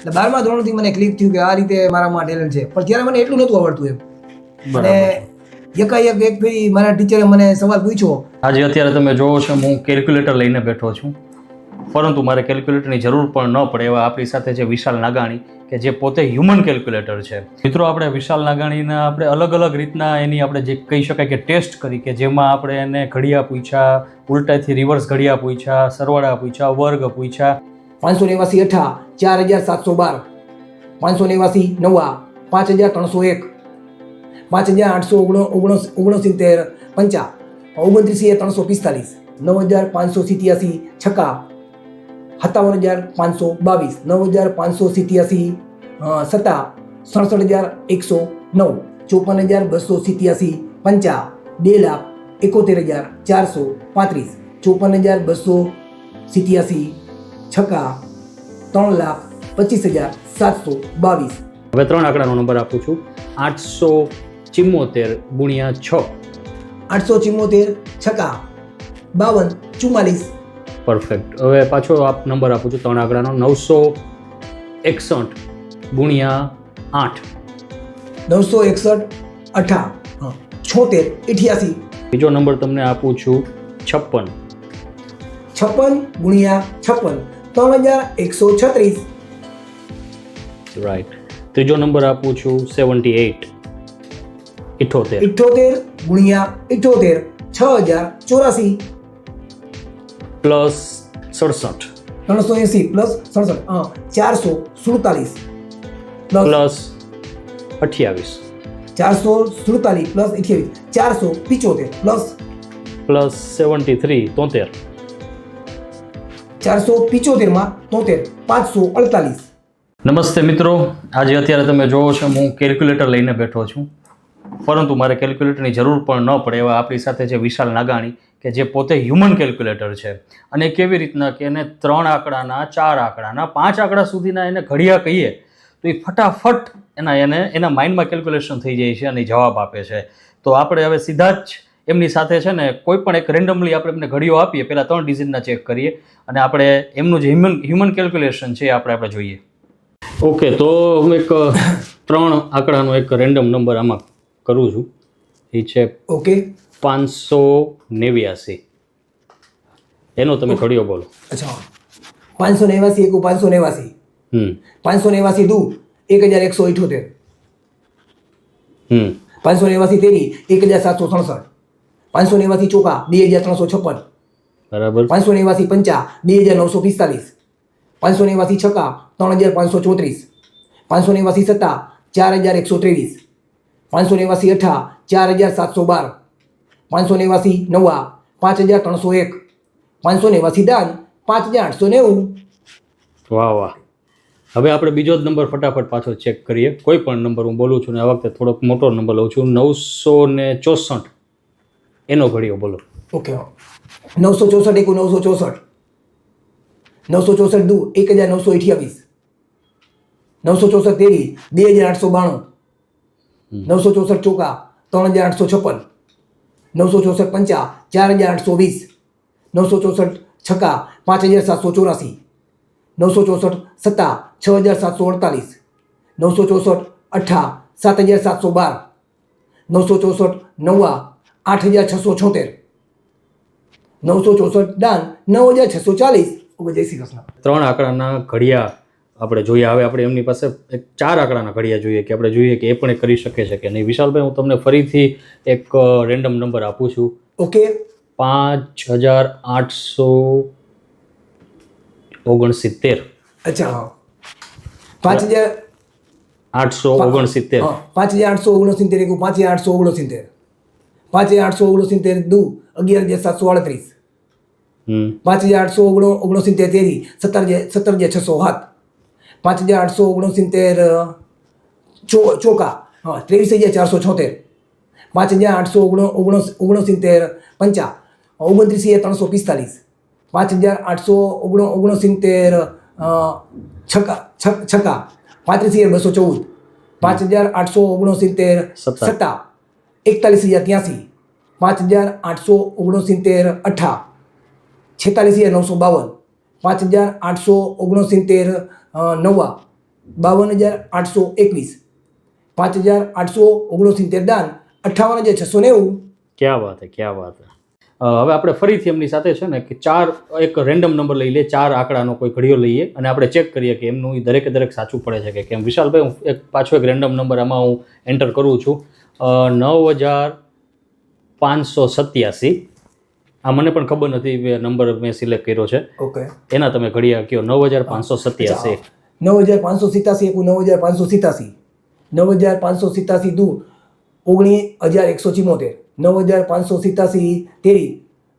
એટલે બારમા ધોરણથી મને ક્લિક થયું કે આ રીતે મારામાં ટેલેન્ટ છે. પણ ત્યારે મને એટલું નહોતું આવડતું એમ. અને એકાએક એક ફેરી મારા ટીચરે મને સવાલ પૂછ્યો. આજે અત્યારે તમે જોવો છો હું કેલ્ક્યુલેટર લઈને બેઠો છું. પરંતુ મારે કેલ્ક્યુલેટરની જરૂર પણ ન પડે એવા આપણી સાથે છે વિશાલ નાગાણી કે જે પોતે હ્યુમન કેલ્ક્યુલેટર છે. મિત્રો આપણે વિશાલ નાગાણીના આપણે અલગ અલગ રીતના એની આપણે જે કહી શકાય કે ટેસ્ટ કરી કે જેમાં આપણે એને ઘડિયા પૂછ્યા ઉલટાથી રિવર્સ ઘડિયા પૂછ્યા સરવાળા પૂછ્યા વર્ગ પૂછ્યા. પાંચસો નેવાસી અઠા ચાર હજાર સાતસો બાર. પાંચસો નેવાસી નવા પાંચ હજાર ત્રણસો એક. પાંચ હજાર આઠસો ઓગણ ઓગણ ઓગણસિત્તેર પંચા. ઓગણત્રીસી ત્રણસો પિસ્તાલીસ. નવ હજાર પાંચસો સિત્યાસી છક્કા. સત્તાવન હજાર પાંચસો બાવીસ. નવ હજાર પાંચસો સિત્યાસી સત્તા. સડસઠ હજાર એકસો નવ. ચોપન હજાર બસો સિત્યાસી પંચા. બે લાખ એકોતેર હજાર ચારસો પાંત્રીસ. ચોપન હજાર બસો સિત્યાસી છક્કા ત્રણ લાખ પચીસ હજાર સાતસો બાવીસ. હવે ત્રણ આંકડાનો નંબર આપું છું. આઠસો ચિમ્મોતેર ગુણ્યા છ. આઠસો ચિમ્મોતેર છક્કા બાવન ચુમ્માલીસ. પરફેક્ટ હવે પાછો આપ નંબર આપું છું ત્રણ આંકડાનો. નવસો એકસઠ ગુણ્યા આઠ. નવસો એકસઠ અઠા છોતેર અઠ્યાસી બીજો નંબર તમને આપું છું છપ્પન. છપ્પન ગુણ્યા છપ્પન. ત્રણ હજાર એકસો છત્રીસ. રાઈટ ત્રીજો નંબર આપું છું સેવન્ટી એટ. ઇઠોતેર. ઇઠોતેર ગુણ્યા ઇઠોતેર છ હજાર ચોરાસી. પ્લસ સડસઠ. ત્રણસો એંસી પ્લસ સડસઠ હા ચારસો સુડતાલીસ. પ્લસ અઠ્યાવીસ. ચારસો સુડતાલીસ પ્લસ અઠ્યાવીસ ચારસો પિચોતેર પ્લસ પ્લસ સેવન્ટી થ્રી તોતેર. ચારસો પિચોતેરમાં તોતેર, પાંચસો અડતાલીસ. નમસ્તે મિત્રો. આજે અત્યારે તમે જોવો છો, હું કેલ્ક્યુલેટર લઈને બેઠો છું. પરંતુ મારે કેલ્ક્યુલેટરની જરૂર પણ ન પડે એવા આપણી સાથે છે વિશાલ નાગાણી, કે જે પોતે હ્યુમન કેલ્ક્યુલેટર છે. અને કેવી રીતના કે એને ત્રણ આંકડાના, ચાર આંકડાના, પાંચ આંકડા સુધીના એને ઘડિયા કહીએ, તો એ ફટાફટ એના એને, એના માઇન્ડમાં કેલ્ક્યુલેશન થઈ જાય છે અને જવાબ આપે છે. તો આપણે હવે સીધા જ એમની સાથે છે ને કોઈ પણ એક રેન્ડમલી આપણે એમને ઘડીઓ આપીએ પહેલાં ત્રણ ડિઝિનના ચેક કરીએ અને આપણે એમનું જે હ્યુમન હ્યુમન કેલ્ક્યુલેશન છે આપણે આપણે જોઈએ. ઓકે તો હું એક ત્રણ આંકડાનો એક રેન્ડમ નંબર આમાં કરું છું. એ છે ઓકે. પાંચસો નેવ્યાસી. એનો તમે ઘડિયો બોલો. અચ્છા. પાંચસો નેવાસી એકુ પાંચસો નેવાસી હમ. પાંચસો નેવાસી દુ એક હજાર એકસો ઇઠોતેર. હમ. પાંચસો નેવાસી તેરી એક હજાર સાતસો સડસઠ. પાંચસો નેવાસી ચોખા બે હજાર ત્રણસો છપ્પન. બરાબર. પાંચસો નેવાસી પંચા બે હજાર નવસો પિસ્તાલીસ. પાંચસો નેવાથી છકા ત્રણ હજાર પાંચસો ચોત્રીસ. પાંચસો નેવાસી સત્તા ચાર હજાર એકસો ત્રેવીસ. પાંચસો નેવાસી અઠા ચાર હજાર સાતસો બાર. પાંચસો નેવાસી નવા પાંચ હજાર ત્રણસો એક. પાંચસો નેવાસી દાન પાંચ હજાર આઠસો નેવું. વાહ વાહ. હવે આપણે બીજો જ નંબર ફટાફટ પાછો ચેક કરીએ. કોઈ પણ નંબર હું બોલું છું ને આ વખતે થોડોક મોટો નંબર લઉં છું. નવસો ને ચોસઠ. એનો ઘડિયો બોલો. ઓકે. નવસો ચોસઠ એકુ નવસો ચોસઠ. નવસો ચોસઠ દુ એક હજાર નવસો અઠ્યાવીસ. નવસો ચોસઠ તેરી બે હજાર આઠસો બાણું. નવસો ચોસઠ ચોકા ત્રણ હજાર આઠસો છપ્પન. નવસો ચોસઠ પંચા ચાર હજાર આઠસો વીસ. નવસો ચોસઠ છકા પાંચ હજાર સાતસો ચોરાસી. નવસો ચોસઠ સત્તા છ હજાર સાતસો અડતાલીસ. નવસો ચોસઠ અઠ્ઠા સાત હજાર સાતસો બાર. નવસો ચોસઠ નવ્વા આઠ હજાર છસો છોતેર. નવસો ચોસઠ દાન નવ હજાર છસો ચાલીસ. જય શ્રી કૃષ્ણ. ત્રણ આંકડાના ઘડિયા આપણે જોઈએ. હવે આપણે એમની પાસે એક ચાર આંકડાના ઘડિયા જોઈએ કે આપણે જોઈએ કે એ પણ કરી શકે છે કે નહીં. વિશાલભાઈ હું તમને ફરીથી એક રેન્ડમ નંબર આપું છું. ઓકે. પાંચ હજાર આઠસો ઓગણસિત્તેર. અચ્છા પાંચ હજાર આઠસો ઓગણસિત્તેર. પાંચ હજાર આઠસો ઓગણસિત્તેર પાંચ હજાર આઠસો ઓગણસિત્તેર. પાંચ હજાર આઠસો ઓગણસિત્તેર દુ અગિયાર હજાર સાતસો આડત્રીસ. પાંચ હજાર આઠસો ઓગણો ઓગણસિત્તેર તેરી સત્તર હજાર સત્તર હજાર છસો સાત. પાંચ હજાર આઠસો ઓગણસિત્તેર ચો ચોકા હા ત્રેવીસ હજાર ચારસો છોતેર. પાંચ હજાર આઠસો ઓગણો ઓગણો ઓગણસિત્તેર પંચા ઓગણત્રીસ હજાર ત્રણસો પિસ્તાલીસ. પાંચ હજાર આઠસો ઓગણો ઓગણસિત્તેર છકા છકા. પાંત્રીસ હજાર બસો ચૌદ. પાંચ હજાર આઠસો ઓગણસિત્તેર સત્તા. એકતાલીસ હજાર ત્યાંસી, પાંચ હજાર આઠસો ઓગણસિત્તેર અઠા છેતાલીસ હજાર નવસો બાવન, પાંચ હજાર આઠસો ઓગણસિત્તેર નવ્વા, બાવન હજાર આઠસો એકવીસ, પાંચ હજાર આઠસો ઓગણસિત્તેર દાન અઠાવન હજાર છસો નેવું. ક્યાં વાત હે, ક્યાં વાત હવે આપણે ફરીથી એમની સાથે છે ને કે ચાર, એક રેન્ડમ નંબર લઈ લે, ચાર આંકડાનો કોઈ ઘડિયો લઈએ અને આપણે ચેક કરીએ કે એમનું દરેકે દરેક સાચું પડે છે કે કેમ. વિશાલભાઈ, હું એક, પાછો એક રેન્ડમ નંબર આમાં હું એન્ટર કરું છું. નવ હજાર પાંચસો સત્યાસી. આ મને પણ ખબર નથી નંબર મેં સિલેક્ટ કર્યો છે. ઓકે. એના તમે ઘડિયા કયો નવ હજાર પાંચસો સત્યાસી. નવ હજાર પાંચસો સિત્યાસી એકું નવ હજાર પાંચસો સિત્યાસી. નવ હજાર પાંચસો સિત્યાસી દુ ઓગણીસ હજાર એકસો ચિમોતેર. નવ હજાર પાંચસો સિત્યાસી તેરી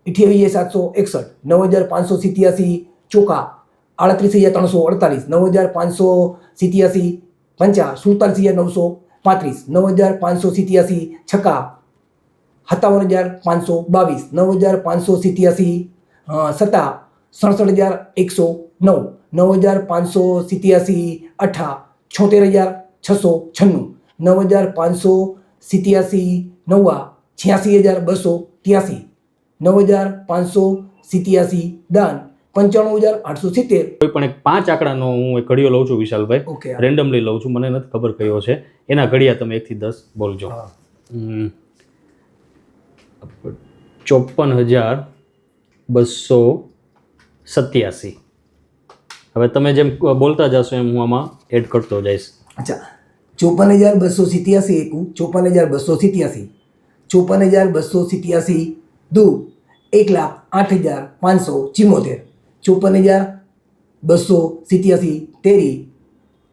અઠ્યાવીસ સાતસો એકસઠ. નવ હજાર પાંચસો સિત્યાસી ચોકા આડત્રીસ હજાર ત્રણસો અડતાલીસ. નવ હજાર પાંચસો સિત્યાસી પંચા સુડતાલીસ હજાર નવસો પાંત્રીસ, નવ હજાર પાંચસો સિત્યાસી, છક્કા. સત્તાવન હજાર પાંચસો બાવીસ, નવ હજાર પાંચસો સિત્યાસી સત્તા. સડસઠ હજાર એકસો નવ નવ હજાર પાંચસો સિત્યાસી, અઠા. છોતેર હજાર છસો છન્નું, નવ હજાર પાંચસો સિત્યાસી, નવ્વા. છ્યાસી હજાર બસો ત્યાસી, નવ હજાર પાંચસો સિત્યાસી, દાન. પંચાણું હજાર આઠસો સિત્તેર. કોઈ પણ એક પાંચ આંકડાનો હું એક ઘડિયો લઉં છું વિશાલભાઈ. ઓકે રેન્ડમલી લઉં છું મને નથી ખબર કયો છે. એના ઘડિયા તમે એકથી દસ બોલજો. ચોપન હજાર બસો સત્યાસી. હવે તમે જેમ બોલતા જશો એમ હું આમાં એડ કરતો જઈશ. અચ્છા. ચોપન હજાર બસો સિત્યાસી એકું ચોપન હજાર બસો સિત્યાસી. ચોપન હજાર બસો સિત્યાસી દુ એક લાખ આઠ હજાર પાંચસો ચિમોતેર. ચોપન હજાર બસો સિત્યાસી તેરી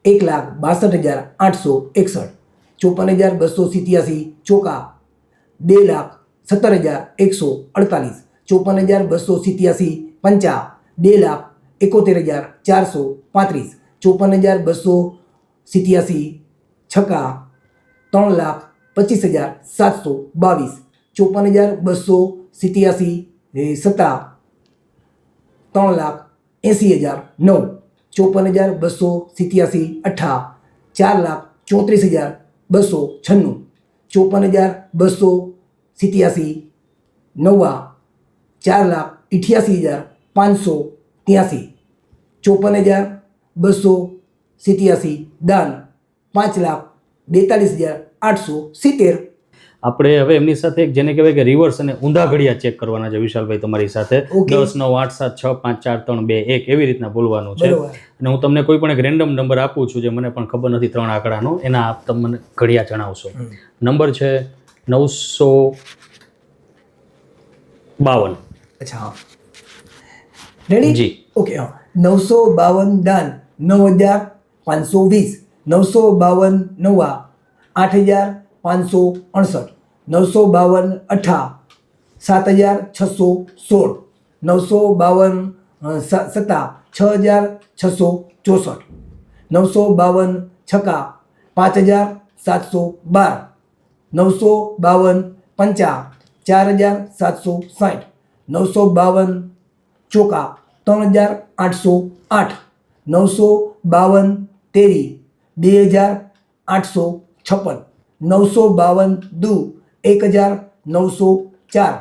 એક લાખ બાસઠ હજાર આઠસો એકસઠ. ચોપન હજાર બસો સિત્યાસી ચોકા બે લાખ સત્તર હજાર એકસો અડતાલીસ. ચોપન હજાર બસો સિત્યાસી પંચા બે લાખ એકોતેર હજાર ચારસો પાંત્રીસ. ચોપન હજાર બસો સિત્યાસી છક્કા ત્રણ લાખ પચીસ હજાર સાતસો બાવીસ. ચોપન હજાર બસો સિત્યાસી, એ, સત્તા ત્રણ લાખ એંસી હજાર નવ, ચોપન હજાર બસો સિત્યાસી અઠા, ચાર લાખ ચોત્રીસ હજાર બસો છન્નું, ચોપન હજાર બસો સિત્યાસી નવ્વા, ચાર લાખ અઠ્યાસી હજાર પાંચસો ત્યાસી, ચોપન હજાર બસો સિત્યાસી દાન, પાંચ લાખ બેતાલીસ હજાર આઠસો સિત્તેર. આપણે હવે એમની સાથે એક જેને કહેવાય કે રિવર્સ અને ઊંધા ઘડિયા ચેક કરવાના છે વિશાલભાઈ તમારી સાથે. દસ નવ આઠ સાત છ પાંચ ચાર ત્રણ બે એક એવી રીતના બોલવાનું છે. અને હું તમને કોઈ પણ એક રેન્ડમ નંબર આપું છું જે મને પણ ખબર નથી ત્રણ આંકડાનો એના આપ તમને ઘડિયા જણાવશો. નંબર છે નવસો બાવન. અચ્છા હા. રેડી જી. ઓકે નવસો બાવન દાન નવ હજાર પાંચસો વીસ. નવસો બાવન નવા. આઠ હજાર પાંચસો અડસઠ, નવસો બાવન અઠા, સાત હજાર છસો સોળ, નવસો બાવન સત્તા, છ હજાર છસો ચોસઠ, નવસો બાવન છક્કા પાંચ હજાર સાતસો બાર, નવસો બાવન પંચા, ચાર હજાર સાતસો સાઠ, નવસો બાવન ચોકા, ત્રણ હજાર આઠસો આઠ, નવસો બાવન તેરી, બે હજાર આઠસો છપ્પન. નવસો બાવન દુ, એક હજાર નવસો ચાર.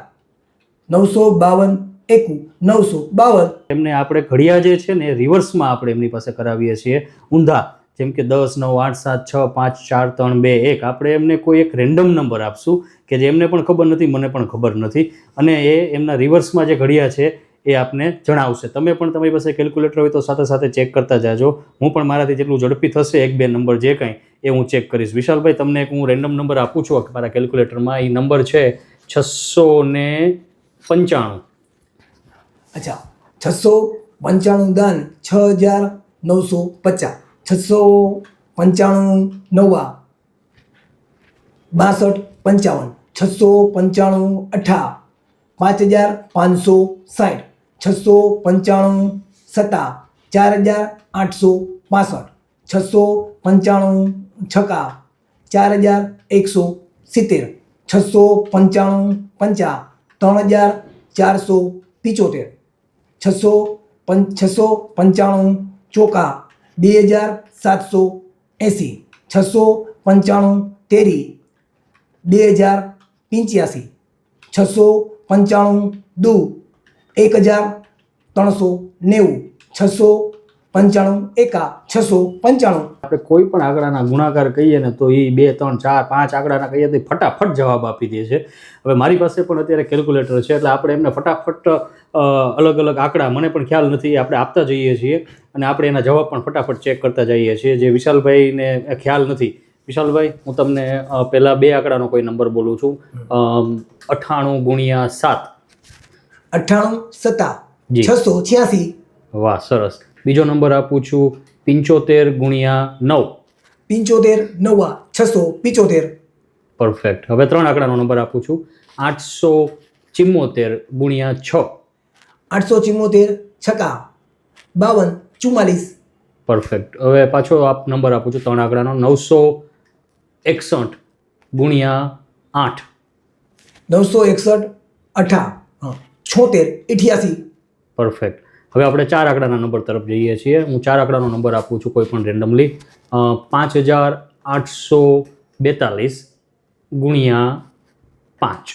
નવસો બાવન એકુ, નવસો બાવન. એમને આપણે ઘડિયા જે છે ને રિવર્સમાં આપણે એમની પાસે કરાવીએ છીએ. ઊંધા, જેમ કે દસ, નવ, આઠ, સાત, છ, પાંચ, ચાર, ત્રણ, બે, એક. આપણે એમને કોઈ એક રેન્ડમ નંબર આપશું કે જે એમને પણ ખબર નથી, મને પણ ખબર નથી. અને એ એમના રિવર્સમાં જે ઘડિયા છે એ આપને જણાવશે. તમે પણ તમારી પાસે કેલ્ક્યુલેટર હોય તો સાથે સાથે ચેક કરતા જાજો. હું પણ મારાથી જેટલું ઝડપી થશે, એક બે નંબર જે કંઈ, એ હું ચેક કરીશ. વિશાલભાઈ, તમને એક હું રેન્ડમ નંબર આપું છું મારા કેલ્ક્યુલેટરમાં એ નંબર છે છસો ને પંચાણું. અચ્છા. છસો પંચાણું દાન છ હજાર નવસો પચાસ. છસો પંચાણું નવા બાસઠ પંચાવન. છસો પંચાણું અઠા. પાંચ હજાર પાંચસો સાઠ. છસો પંચાણું સત્તા ચાર હજાર આઠસો પાસઠ. છસો પંચાણું છકા ચાર હજાર એકસો સિત્તેર. છસો પંચાણું પંચા ત્રણ હજાર ચારસો પિચોતેર. છસો પં, છસો પંચાણું ચોકા બે હજાર સાતસો એંસી. છસો પંચાણું તેરી બે હજાર પંચ્યાસી. છસો પંચાણું દુ એક હજાર ત્રણસો નેવું, છસો પંચાણું, એકા, છસો પંચાણું. આપણે કોઈ પણ આંકડાના ગુણાકાર કહીએ ને તો એ બે, ત્રણ, ચાર, પાંચ આંકડાના કહીએ તો ફટાફટ જવાબ આપી દે છે. હવે મારી પાસે પણ અત્યારે કેલ્ક્યુલેટર છે, એટલે આપણે એમને ફટાફટ અલગ અલગ આંકડા, મને પણ ખ્યાલ નથી આપણે આપતા જઈએ છીએ અને આપણે એના જવાબ પણ ફટાફટ ચેક કરતા જઈએ છીએ, જે વિશાલભાઈને ખ્યાલ નથી. વિશાલભાઈ, હું તમને પહેલાં બે આંકડાનો કોઈ નંબર બોલું છું. અઠ્ઠાણું ગુણ્યા સાત. અઠ્ઠાણું સત્તા. છસો છ્યાસી. વાહ સરસ. બીજો નંબર આપું છું પિંચોતેર ગુણ્યા નવ. પિંચોતેર નવ્વા છસો પિચોતેર. પરફેક્ટ હવે ત્રણ આંકડાનો નંબર આપું છું. આઠસો ચિમ્મોતેર ગુણ્યા છ. આઠસો ચિમ્મોતેર છકા બાવન ચુમ્માલીસ. પરફેક્ટ હવે પાછો આપ નંબર આપું છું ત્રણ આંકડાનો. નવસો એકસઠ ગુણ્યા આઠ. નવસો એકસઠ અઠા. હા. છોતેર ઇઠ્યાસી. પરફેક્ટ હવે આપણે ચાર આંકડાના નંબર તરફ જઈએ છીએ. હું ચાર આંકડાનો નંબર આપું છું કોઈ પણ રેન્ડમલી પાંચ હજાર આઠસો બેતાલીસ ગુણ્યા પાંચ.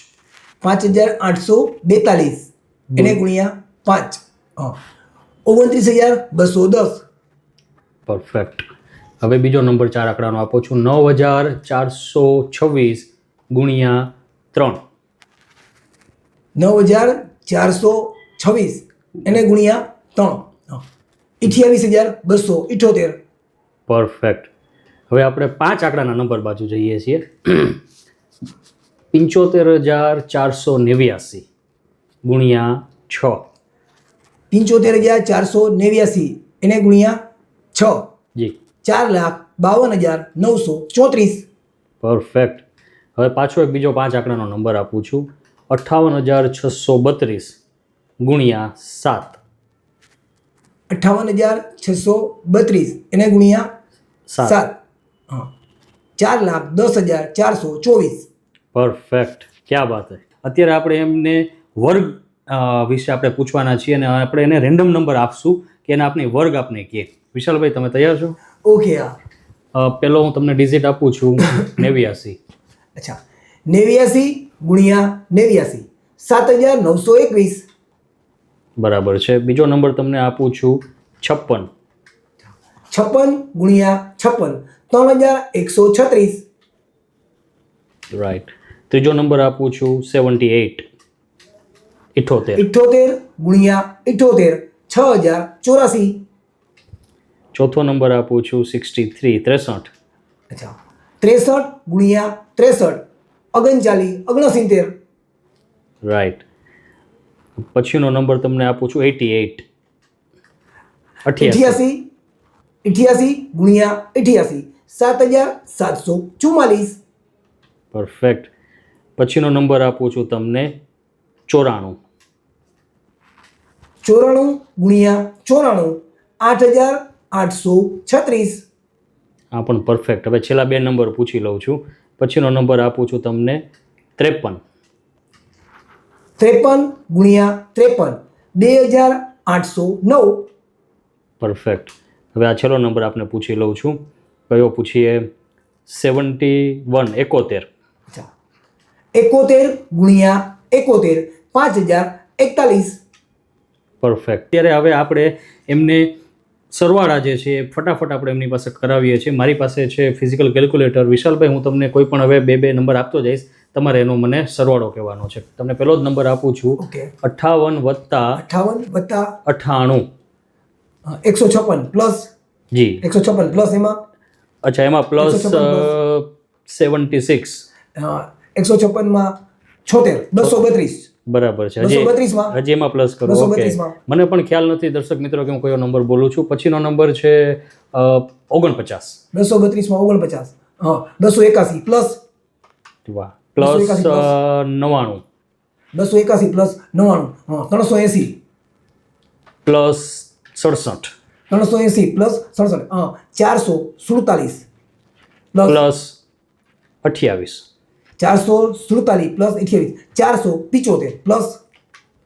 પાંચ હજાર આઠસો બેતાલીસ એને ગુણ્યા પાંચ. ઓગણત્રીસ હજાર બસો દસ. પરફેક્ટ હવે બીજો નંબર ચાર આંકડાનો આપું છું. નવ હજાર ચારસો છવ્વીસ ગુણ્યા ત્રણ. નવ હજાર ચારસો છવ્વીસ. એને ગુણ્યા ત્રણ. અઠ્યાવીસ હજાર બસો ઇઠોતેર. પરફેક્ટ હવે આપણે પાંચ આંકડાના નંબર બાજુ જઈએ છીએ. પંચોતેર હજાર ચારસો નેવ્યાસી ગુણ્યા છ. પંચોતેર હજાર ચારસો નેવ્યાસી. એને ગુણ્યા છ. જી. ચાર લાખ બાવન હજાર નવસો ચોત્રીસ. પરફેક્ટ હવે પાછો એક બીજો પાંચ આંકડાનો નંબર આપું છું. અઠ્ઠાવન હજાર છસો બત્રીસ ગુણ્યા સાત. અઠ્ઠાવન હજાર છસો બત્રીસ એને ગુણ્યા સાત. ચાર લાખ દસ હજાર ચારસો ચોવીસ. પરફેક્ટ. ક્યાં વાત હે? અત્યારે આપણે એમને વર્ગ વિશે આપણે પૂછવાના છીએ અને આપણે એને રેન્ડમ નંબર આપશું કે એને આપણે વર્ગ આપને કહે. વિશાલભાઈ તમે તૈયાર છો? ઓકે હા. પેલો પહેલો હું તમને ડિઝિટ આપું છું નેવ્યાસી. અચ્છા. નેવ્યાસી ગુણ્યા નેવ્યાસી. સાત હજાર નવસો એકવીસ. બરાબર છે. બીજો નંબર તમને આપું છું છપ્પન. છપ્પન ગુણ્યા છપ્પન ત્રણ હજાર એકસો છત્રીસ. રાઈટ ત્રીજો નંબર આપું છું સેવન્ટી એઇટ ઇઠોતેર. ઇઠ્ઠોતેર ગુણ્યા ઇઠ્ઠોતેર છ હજાર ચોરાસી. ચોથો નંબર આપું છું સિક્સટી થ્રી ત્રેસઠ. અચ્છા. ત્રેસઠ ગુણ્યા ત્રેસઠ. ઓગણચાલીસ ઓગણસિત્તેર રાઈટ પછીનો નંબર તમને આપું છું એટી એઇટ અઠ્યાસી. અઠ્યાસી અઠ્યાસી ગુણ્યા અઠ્યાસી. સાત હજાર સાતસો ચુમ્માલીસ. પરફેક્ટ પછીનો નંબર આપું છું તમને ચોરાણું. ચોરાણું ગુણ્યા ચોરાણું આઠ હજાર આઠસો છત્રીસ. હા પણ પરફેક્ટ હવે છેલ્લા બે નંબર પૂછી લઉં છું. પછીનો નંબર આપું છું તમને. ત્રેપન. ત્રેપન ગુણ્યા ત્રેપન બે હજાર આઠસો નવ. પરફેક્ટ હવે આ છેલ્લો નંબર આપને પૂછી લઉં છું. કયો પૂછીએ? સેવન્ટી વન એકોતેર. એકોતેર ગુણ્યા એકોતેર પાંચ હજાર એકતાલીસ. પરફેક્ટ ત્યારે હવે આપણે એમને સરવાળા જે છે એ ફટાફટ આપણે એમની પાસે કરાવીએ છીએ. મારી પાસે છે ફિઝિકલ કેલ્ક્યુલેટર વિશાલભાઈ હું તમને કોઈ પણ હવે બે બે નંબર આપતો જઈશ. તમારે એનો મને સરવાળો કહેવાનો છે. તમને પહેલો જ નંબર આપું છું. ઓકે. અઠ્ઠાવન વત્તા અઠાવન વત્તા અઠ્ઠાણું એકસો છપ્પન પ્લસ જી. એકસો છપ્પન પ્લસ એમાં? અચ્છા એમાં પ્લસ 156 સેવન્ટી સિક્સ એકસો છપ્પનમાં છોતેર બસો બત્રીસ. બરાબર છે. હજી હજી એમાં પ્લસ કરો. ઓકે. મને પણ ખ્યાલ નથી દર્શક મિત્રો કે હું કયો નંબર બોલું છું. પછીનો નંબર છે ઓગણપચાસ. બસો બત્રીસમાં ઓગણપચાસ. હા બસો એકાસી પ્લસ વાહ. Plus 281 plus. નવ્વાણું. બસો એકાસી પ્લસ નવ્વાણું. હા ત્રણસો એંસી. પ્લસ સડસઠ. ત્રણસો એંસી પ્લસ સડસઠ. હા ચારસો સુડતાલીસ. પ્લસ અઠ્યાવીસ. ચારસો સુડતાલીસ પ્લસ અઠ્યાવીસ ચારસો પિચોતેર પ્લસ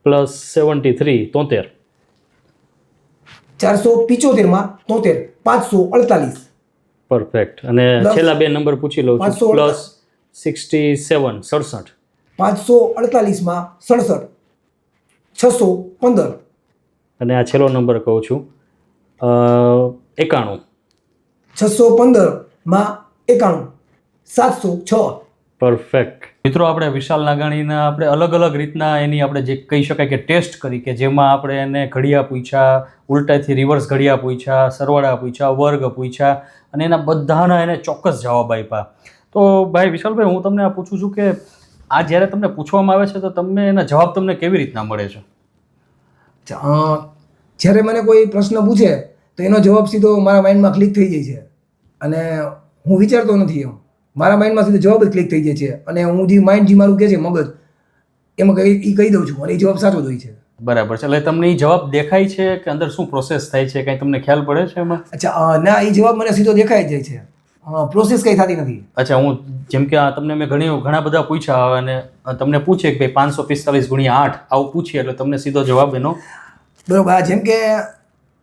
પ્લસ સેવન્ટી થ્રી તોતેર. ચારસો પિચોતેરમાં તોતેર પાંચસો અડતાલીસ. પરફેક્ટ અને છેલ્લા બે નંબર પૂછી લઉં છું. 548. પ્લસ સિક્સટી સેવન સડસઠ. પાંચસો અડતાલીસમાં સડસઠ છસો પંદર. અને આ છેલ્લો નંબર કહું છું. એકાણું. છસો પંદરમાં એકાણું સાતસો છ. પરફેક્ટ મિત્રો આપણે વિશાલ નાગાણીના આપણે અલગ અલગ રીતના એની આપણે જે કહી શકાય કે ટેસ્ટ કરી કે જેમાં આપણે એને ઘડિયા પૂછ્યા ઉલટાથી રિવર્સ ઘડિયા પૂછ્યા સરવાળા પૂછ્યા વર્ગ પૂછ્યા અને એના બધાના એને ચોક્કસ જવાબ આપ્યા. તો ભાઈ વિશાલભાઈ હું તમને આ પૂછું છું કે આ જ્યારે તમને પૂછવામાં આવે છે તો તમને એના જવાબ તમને કેવી રીતના મળે છે? જ્યારે મને કોઈ પ્રશ્ન પૂછે તો એનો જવાબ સીધો મારા માઇન્ડમાં ક્લિક થઈ જાય છે. અને હું વિચારતો નથી એમ. મારા માઇન્ડમાં સીધો જવાબ જ ક્લિક થઈ જાય છે. અને હું જે માઇન્ડ જે મારું કહે છે મગજ એમાં કઈ એ કહી દઉં છું. અને એ જવાબ સાચો જ હોય છે. બરાબર છે. એટલે તમને એ જવાબ દેખાય છે કે અંદર શું પ્રોસેસ થાય છે કંઈ તમને ખ્યાલ પડે છે એમાં? અચ્છા ના એ જવાબ મને સીધો દેખાય જાય છે. પ્રોસેસ કંઈ થતી નથી. અચ્છા હું જેમ કે આ તમને મેં ઘણી ઘણા બધા પૂછ્યા હવે અને તમને પૂછે કે ભાઈ પાંચસો પિસ્તાલીસ ગુણ્યા આઠ આવું પૂછીએ એટલે તમને સીધો જવાબ એનો બરોબર જેમ કે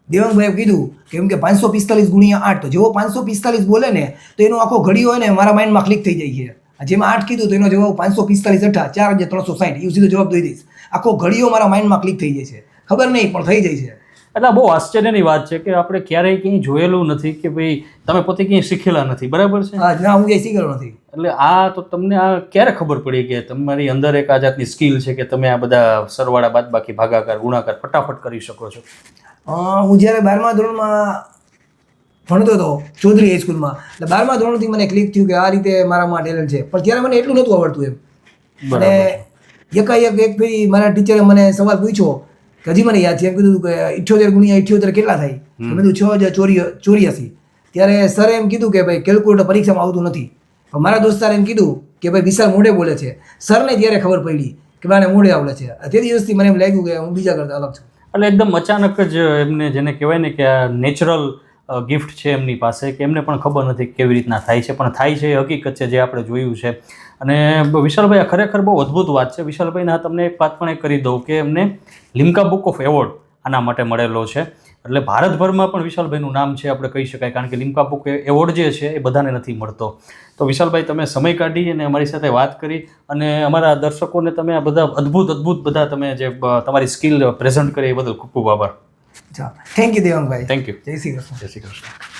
દેવાંગભાઈએ કીધું કે એમ કે પાંચસો પિસ્તાલીસ ગુણ્યા આઠ, તો જેવો પાંચસો પિસ્તાલીસ બોલે ને, તો એનો આખો ઘડી હોય ને મારા માઇન્ડમાં ક્લિક થઈ જાય છે. જેમાં આઠ કીધું, તો એનો જવાબ પાંચસો પિસ્તાલીસ અઠા, ચાર હજાર ત્રણસો સાઠ એવું સીધો જવાબ દઈ દઈશ. આખો ઘડીઓ મારા માઇન્ડમાં ક્લિક થઈ જાય છે. ખબર નહીં, પણ થઈ જાય છે. એટલે બહુ આશ્ચર્યની વાત છે કે આપણે ક્યારેય ક્યાંય જોયેલું નથી કે ભાઈ તમે પોતે ક્યાંય શીખેલા નથી. બરાબર છે? હા ના હું ક્યાંય શીખેલો નથી. એટલે આ તો તમને આ ક્યારે ખબર પડી કે તમારી અંદર એક આ જાતની સ્કિલ છે કે તમે આ બધા સરવાળા બાદબાકી ભાગાકાર ગુણાકાર ફટાફટ કરી શકો છો? હું જ્યારે બારમા ધોરણમાં ભણતો હતો ચૌધરી હાઈસ્કૂલમાં એટલે બારમા ધોરણથી મને ક્લિક થયું કે આ રીતે મારામાં ટેલેન્ટ છે. પણ ત્યારે મને એટલું નહોતું આવડતું એમ. અને એકાએક એક ફેરી મારા ટીચરે મને સવાલ પૂછ્યો હજી મને યાદ છે. એમ કીધું કે ઇઠ્યોતેર ગુણ્યા ઇઠ્યોતેર કેટલા થાય? મેં કીધું છ હજાર ચોરી ચોર્યાસી ત્યારે સરે એમ કીધું કે ભાઈ કેલ્ક્યુલેટર પરીક્ષામાં આવતું નથી. મારા દોસ્તારે એમ કીધું કે ભાઈ વિશાલ મોઢે બોલે છે. સરને ત્યારે ખબર પડી કે આને મોઢે આવડે છે. તે દિવસથી મને એમ લાગ્યું કે હું બીજા કરતાં અલગ છું. એટલે એકદમ અચાનક જ એમને જેને કહેવાય ને કે આ નેચરલ ગિફ્ટ છે એમની પાસે કે એમને પણ ખબર નથી કેવી રીતના થાય છે. પણ થાય છે એ હકીકત છે જે આપણે જોયું છે. અને વિશાલભાઈ ખરેખર બહુ અદ્ભુત વાત છે. વિશાલભાઈને તમને એક વાત પણ એ કરી દઉં કે એમને લિમ્કા બુક ઓફ એવોર્ડ આના માટે મળેલો છે. એટલે ભારતભરમાં પણ વિશાલભાઈનું નામ છે આપણે કહી શકાય, કારણ કે લિમ્કા બુક એવોર્ડ જે છે એ બધાને નથી મળતો. તો વિશાલભાઈ, તમે સમય કાઢી અને અમારી સાથે વાત કરી અને અમારા દર્શકોને તમે આ બધા અદ્ભુત અદ્ભુત બધા તમે જે તમારી સ્કિલ પ્રેઝન્ટ કરી એ બદલ ખૂબ ખૂબ આભાર. થેન્ક યુ દેવાંગભાઈ થેન્ક યુ જય શ્રી કૃષ્ણ જય શ્રી કૃષ્ણ